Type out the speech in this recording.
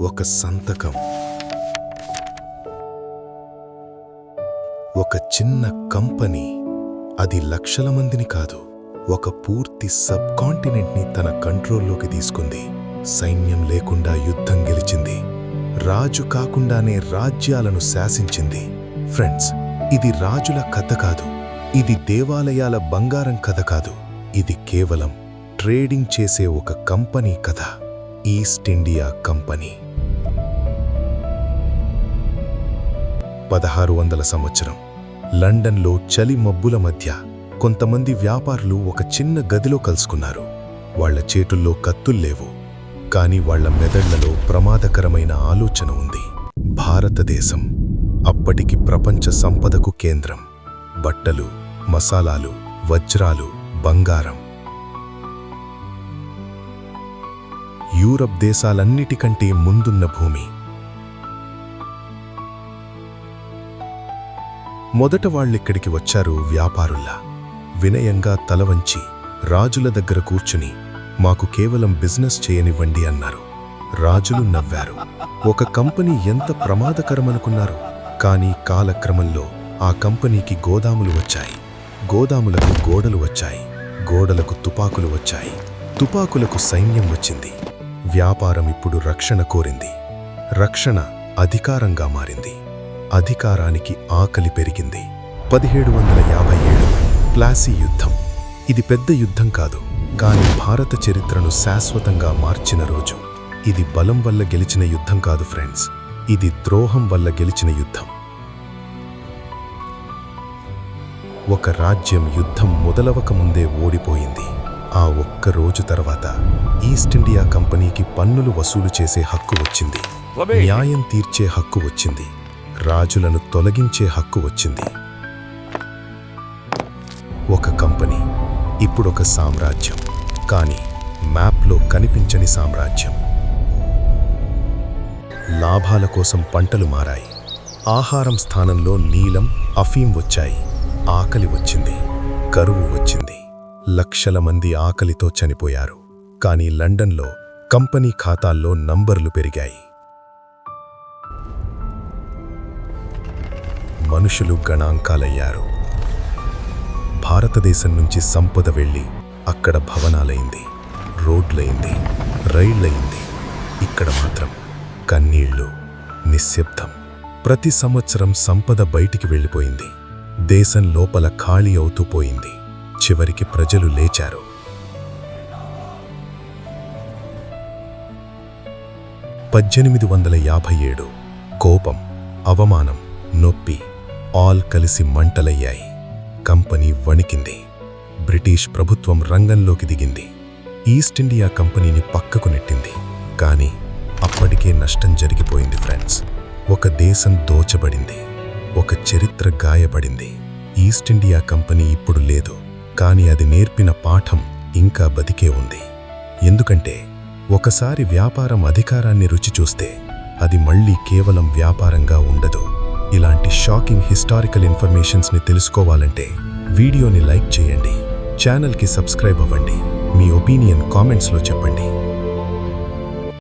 ఒక సంతకం. ఒక చిన్న కంపెనీ. అది లక్షల మందిని కాదు ఒక పూర్తి సబ్ కాంటినెంట్ని తన కంట్రోల్లోకి తీసుకుంది. సైన్యం లేకుండా యుద్ధం గెలిచింది. రాజు కాకుండానే రాజ్యాలను శాసించింది. ఫ్రెండ్స్ ఇది రాజుల కథ కాదు. ఇది దేవాలయాల బంగారం కథ కాదు. ఇది కేవలం ట్రేడింగ్ చేసే ఒక కంపెనీ కథ. East India company. పదహారు వందల సంవత్సరం. లండన్లో చలి మబ్బుల మధ్య కొంతమంది వ్యాపారులు ఒక చిన్న గదిలో కలుసుకున్నారు. వాళ్ళ చేతుల్లో కత్తుల్లేవు కాని వాళ్ళ మెదళ్ళలో ప్రమాదకరమైన ఆలోచన ఉంది. భారతదేశం అప్పటికి ప్రపంచ సంపదకు కేంద్రం. బట్టలు మసాలాలు వజ్రాలు బంగారం. యూరప్ దేశాలన్నిటికంటే ముందున్న భూమి. మొదట వాళ్ళిక్కడికి వచ్చారు వ్యాపారుల్లా. వినయంగా తలవంచి రాజుల దగ్గర కూర్చుని మాకు కేవలం బిజినెస్ చేయనివ్వండి అన్నారు. రాజులు నవ్వారు. ఒక కంపెనీ ఎంత ప్రమాదకరమనుకున్నారు. కానీ కాలక్రమంలో ఆ కంపెనీకి గోదాములు వచ్చాయి. గోదాములకు గోడలు వచ్చాయి. గోడలకు తుపాకులు వచ్చాయి. తుపాకులకు సైన్యం వచ్చింది. వ్యాపారం ఇప్పుడు రక్షణ కోరింది. రక్షణ అధికారంగా మారింది. అధికారానికి ఆకలి పెరిగింది. పదిహేడు వందల యాభై ఏడు ప్లాసీ యుద్ధం. ఇది పెద్ద యుద్ధం కాదు కాని భారత చరిత్రను శాశ్వతంగా మార్చిన రోజు. ఇది బలం వల్ల గెలిచిన యుద్ధం కాదు ఫ్రెండ్స్. ఇది ద్రోహం వల్ల గెలిచిన యుద్ధం. ఒక రాజ్యం యుద్ధం మొదలవక ముందే ఓడిపోయింది. ఆ ఒక్క రోజు తర్వాత ఈస్ట్ ఇండియా కంపెనీకి పన్నులు వసూలు చేసే హక్కు వచ్చింది. న్యాయం తీర్చే హక్కు వచ్చింది. రాజులను తొలగించే హక్కు వచ్చింది. ఒక కంపెనీ ఇప్పుడొక సామ్రాజ్యం కానీ మ్యాప్లో కనిపించని సామ్రాజ్యం. లాభాల కోసం పంటలు మారాయి. ఆహారం స్థానంలో నీలం అఫీం వచ్చాయి. ఆకలి వచ్చింది. కరువు వచ్చింది. లక్షల మంది ఆకలితో చనిపోయారు. కానీ లండన్లో కంపెనీ ఖాతాల్లో నంబర్లు పెరిగాయి. మనుషులు గణాంకాలయ్యారు. భారతదేశం నుంచి సంపద వెళ్ళి అక్కడ భవనాలైంది రోడ్లైంది రైళ్ళైంది ఇక్కడ మాత్రం కన్నీళ్ళు నిశ్శబ్దం. ప్రతి సంవత్సరం సంపద బయటికి వెళ్ళిపోయింది. దేశం లోపల ఖాళీ అవుతూ పోయింది. చివరికి ప్రజలు లేచారు. పద్దెనిమిది వందల యాభై ఏడు కోపం అవమానం నొప్పి ఆల్ కలిసి మంటలయ్యాయి. కంపెనీ వణికింది. బ్రిటిష్ ప్రభుత్వం రంగంలోకి దిగింది. ఈస్ట్ ఇండియా కంపెనీని పక్కకు నెట్టింది. కానీ అప్పటికే నష్టం జరిగిపోయింది ఫ్రెండ్స్. ఒక దేశం దోచబడింది. ఒక చరిత్ర గాయపడింది. ఈస్ట్ ఇండియా కంపెనీ ఇప్పుడు లేదు. కానీ అది నేర్పిన పాఠం ఇంకా బతికే ఉంది. ఎందుకంటే ఒకసారి వ్యాపారం అధికారాన్ని రుచి చూస్తే అది మళ్ళీ కేవలం వ్యాపారంగా ఉండదు. ఇలాంటి షాకింగ్ హిస్టారికల్ ఇన్ఫర్మేషన్స్ని తెలుసుకోవాలంటే వీడియోని లైక్ చేయండి. ఛానల్కి సబ్స్క్రైబ్ అవ్వండి. మీ ఒపీనియన్ కామెంట్స్లో చెప్పండి.